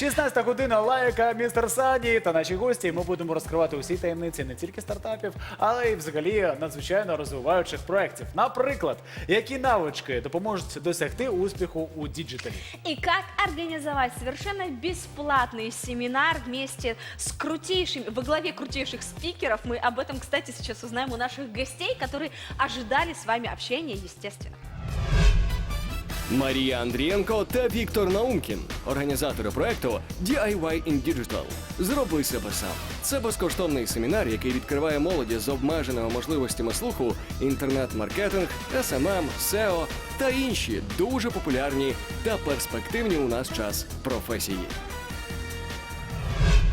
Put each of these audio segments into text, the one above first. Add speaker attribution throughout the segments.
Speaker 1: 16 година лайка, містер Сані та наші гості. Ми будемо розкривати усі таємниці не тільки стартапів, але й взагалі надзвичайно розвиваючих проєктів. Наприклад, які навички допоможуть досягти успіху у діджиталі.
Speaker 2: И как организовать совершенно бесплатный семинар вместе с крутейшими, во главе крутейших спикеров. Мы об этом, кстати, сейчас узнаем у наших гостей, которые ожидали с вами общения, естественно.
Speaker 3: Марія Андрієнко та Віктор Наумкін, організатори проекту DIY in Digital. Зроби себе сам. Це безкоштовний семінар, який відкриває молоді з обмеженими можливостями слуху, інтернет-маркетинг, SMM, SEO та інші дуже популярні та перспективні у нас час професії.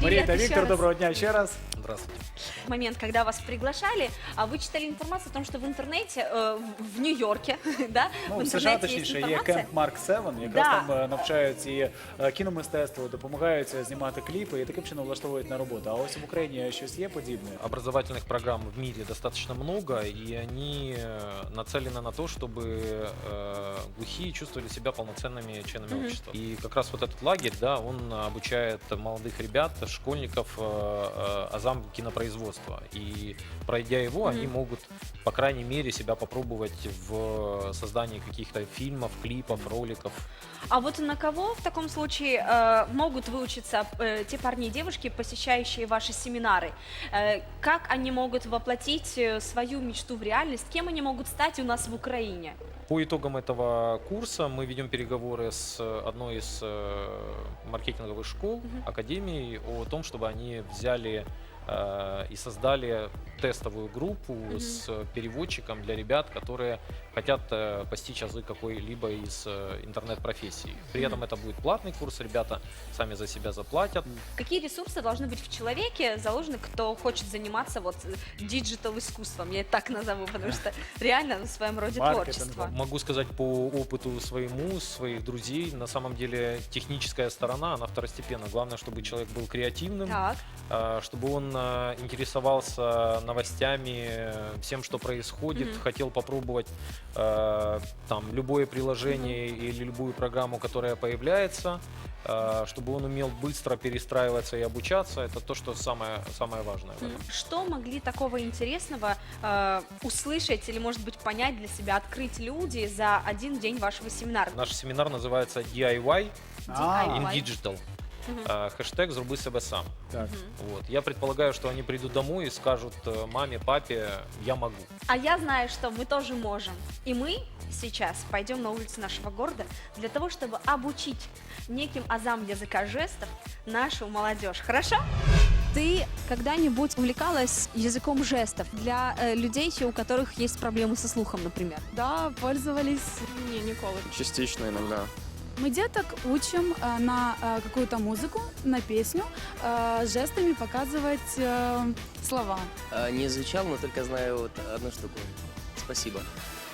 Speaker 1: Марія та Віктор, доброго дня ще раз.
Speaker 4: Здравствуйте.
Speaker 2: момент, когда вас приглашали, а вы читали информацию о том, что в интернете, э, в- в Нью-Йорке, да,
Speaker 1: Ну,
Speaker 2: в
Speaker 1: в США
Speaker 2: интернете есть
Speaker 1: точніше є
Speaker 2: информация.
Speaker 1: кемп Марк Севен, якраз
Speaker 2: Да.
Speaker 1: там е, навчають і е, кіномистецтву, допомагають е, знімати кліпи і таким чином влаштовують на роботу. А ось в Україні щось є подібне.
Speaker 4: Образовательных программ в мире достаточно много, и они э, нацелены на то, чтобы э, глухие чувствовали себя полноценными членами
Speaker 2: Мгм.
Speaker 4: общества. И как раз вот этот лагерь, да, он обучает молодых ребят, школьников э, э, азам кинопроизводства. И пройдя его, они
Speaker 2: Мгм.
Speaker 4: могут, по крайней мере, себя попробовать в создании каких-то фильмов, клипов, роликов.
Speaker 2: А вот на кого в таком случае э, могут выучиться э, те парни и девушки, посещающие ваши семинары? Э, как они могут воплотить э, свою мечту в реальность? Кем они могут стать у нас в Украине?
Speaker 4: По итогам этого курса мы ведем переговоры с одной из э, маркетинговых школ,
Speaker 2: Мгм.
Speaker 4: академий, о том, чтобы они взяли и создали тестовую группу
Speaker 2: Мгм.
Speaker 4: с переводчиком для ребят, которые хотят э, постичь азы какой-либо из э, интернет-профессий. При этом это будет платный курс, ребята сами за себя заплатят.
Speaker 2: Какие ресурсы должны быть в человеке заложены, кто хочет заниматься вот диджитал искусством? Я это так назову, потому что реально в своем роде
Speaker 1: Маркетинг,
Speaker 2: творчество.
Speaker 4: Могу сказать по опыту своему, своих друзей, на самом деле техническая сторона, она второстепенна. Главное, чтобы человек был креативным,
Speaker 2: Так.
Speaker 4: а, чтобы он интересовался новостями, э, всем, что происходит,
Speaker 2: Мгм.
Speaker 4: хотел попробовать э, там любое приложение или любую программу, которая появляется, а, чтобы он умел быстро перестраиваться и обучаться. Это то, что самое, самое важное.
Speaker 2: Что могли такого интересного э, услышать или, может быть, понять для себя, открыть люди за один день вашего семинара?
Speaker 4: Наш семинар называется DIY
Speaker 1: А,
Speaker 4: in
Speaker 2: DIY.
Speaker 4: Digital. А, Хэштег «Зруби себе сам».
Speaker 1: так.
Speaker 4: Вот. Я предполагаю, что они придут домой и скажут э, маме, папе, я могу.
Speaker 2: А я знаю, что мы тоже можем. И мы сейчас пойдем на улицы нашего города для того, чтобы обучить неким азам языка жестов нашу молодежь. Хорошо?
Speaker 5: Ты когда-нибудь увлекалась языком жестов для э, людей, у которых есть проблемы со слухом, например?
Speaker 6: Да, пользовались.
Speaker 5: Не, ніколи.
Speaker 7: Частично иногда.
Speaker 6: Мы деток учим э, на э, какую-то музыку, на песню, э, жестами показывать слова.
Speaker 8: Не изучал, но только знаю вот одну штуку. Спасибо.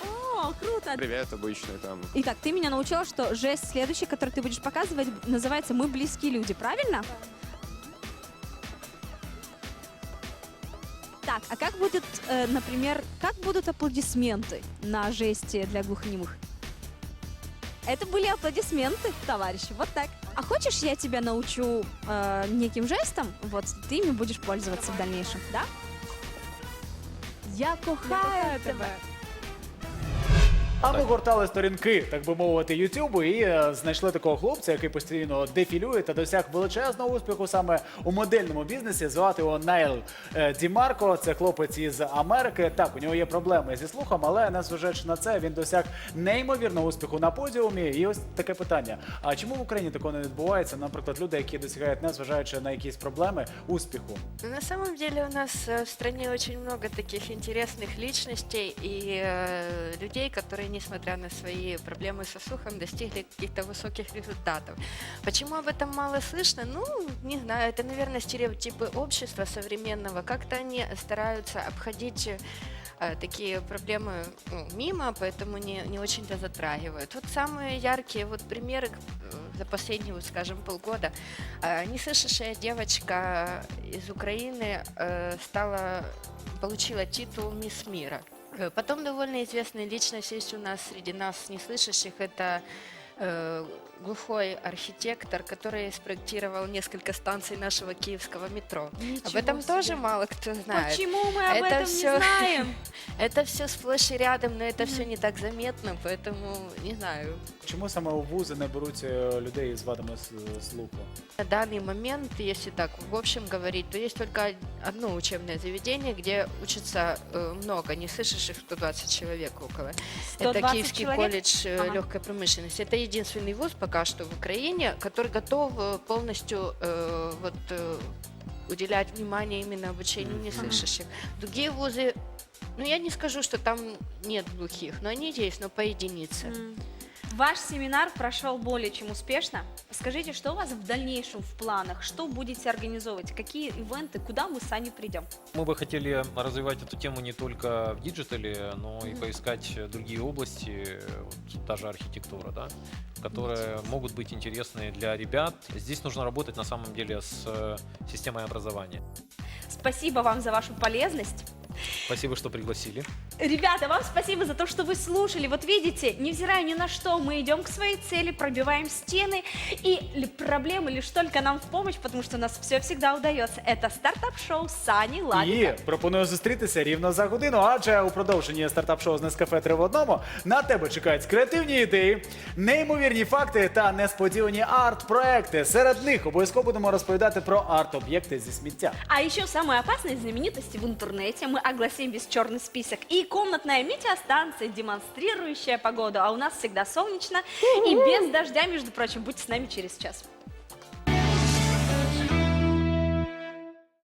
Speaker 5: О, круто!
Speaker 7: Привет, обычный там.
Speaker 5: Итак, ты меня научила, что жест следующий, который ты будешь показывать, называется «Мы близкие люди», правильно? Так, а как будет, например, как будут аплодисменты на жесте для глухонемых? Это были аплодисменты, товарищи, вот так. А хочешь, я тебя научу э, неким жестом, вот ты ими будешь пользоваться в дальнейшем, да? Я кохаю тебе.
Speaker 1: А ми гортали сторінки, так би мовити, Ютубу і е, знайшли такого хлопця, який постійно дефілює та досяг величезного успіху саме у модельному бізнесі. Звати його Найл е, Дімарко. Це хлопець із Америки. Так, у нього є проблеми зі слухом, але незважаючи на це, він досяг неймовірного успіху на подіумі. І ось таке питання: а чому в Україні такого не відбувається? Наприклад, люди, які досягають, незважаючи на якісь проблеми, успіху.
Speaker 9: На самом деле у нас э, в стране очень много таких интересных личностей и э, людей, которые, несмотря на свои проблемы со слухом, достигли каких-то высоких результатов. Почему об этом мало слышно? Ну, не знаю, это, наверное, стереотипы общества современного. Как-то они стараются обходить э, такие проблемы ну, мимо, поэтому не, не очень-то затрагивают. Вот самые яркие вот примеры э, за последние, скажем, полгода. Э, Неслышащая девочка из Украины стала, получила титул Мисс Мира. Э, Потом довольно известная личность есть у нас среди нас неслышащих. Это э, глухой архитектор, который спроектировал несколько станций нашего киевского метро. Об
Speaker 2: Ничего
Speaker 9: этом
Speaker 2: себе.
Speaker 9: тоже мало кто знает.
Speaker 2: Почему мы об
Speaker 9: Это
Speaker 2: этом
Speaker 9: всё-
Speaker 2: не знаем?
Speaker 9: Это все сплошь и рядом, но это все не так заметно, поэтому не знаю.
Speaker 1: Чому саме у вузи не беруть е, людей з вадами с- слуху?
Speaker 9: На данный момент, если так в общем говорить, то есть только одно учебное заведение, где учатся э, много неслышащих 120 человек около.
Speaker 2: 120
Speaker 9: Это Киевский
Speaker 2: человек?
Speaker 9: колледж э,
Speaker 2: Ага.
Speaker 9: легкой промышленности. Это единственный вуз пока что в Украине, который готов э, полностью э, вот, э, уделять внимание именно обучению неслышащих. Другие вузы, ну я не скажу, что там нет глухих, но они есть, но по единице.
Speaker 2: М. Ваш семинар прошел более чем успешно. Скажите, что у вас в дальнейшем в планах? Что будете организовывать? Какие ивенты? Куда мы сами придем?
Speaker 4: Мы бы хотели развивать эту тему не только в диджитале, но и поискать другие области, вот та же архитектура, да, которые могут быть интересны для ребят. Здесь нужно работать на самом деле с э, системой образования.
Speaker 2: Спасибо вам за вашу полезность.
Speaker 4: Спасибо, что пригласили.
Speaker 2: Ребята, вам спасибо за то, что вы слушали. Вот видите, невзирая ни на что, мы идем к своей цели, пробиваем стены, и ли- проблемы лишь только нам в помощь, потому что у нас все всегда удается. Это стартап-шоу Сани Ладика.
Speaker 1: І пропоную зустрітися рівно за годину, адже у продовженні стартап-шоу з Нескафе 3 в одному на тебе чекають креативні ідеї, неймовірні факти та несподівані арт-проекти. Серед них обов'язково будемо розповідати про арт-об'єкти зі сміття.
Speaker 2: А еще самые опасные знаменитости в интернете. Мы огласим весь черный список. и комнатная метеостанция, демонстрирующая погоду. А у нас всегда солнечно и без дождя, между прочим. Будьте с нами через час.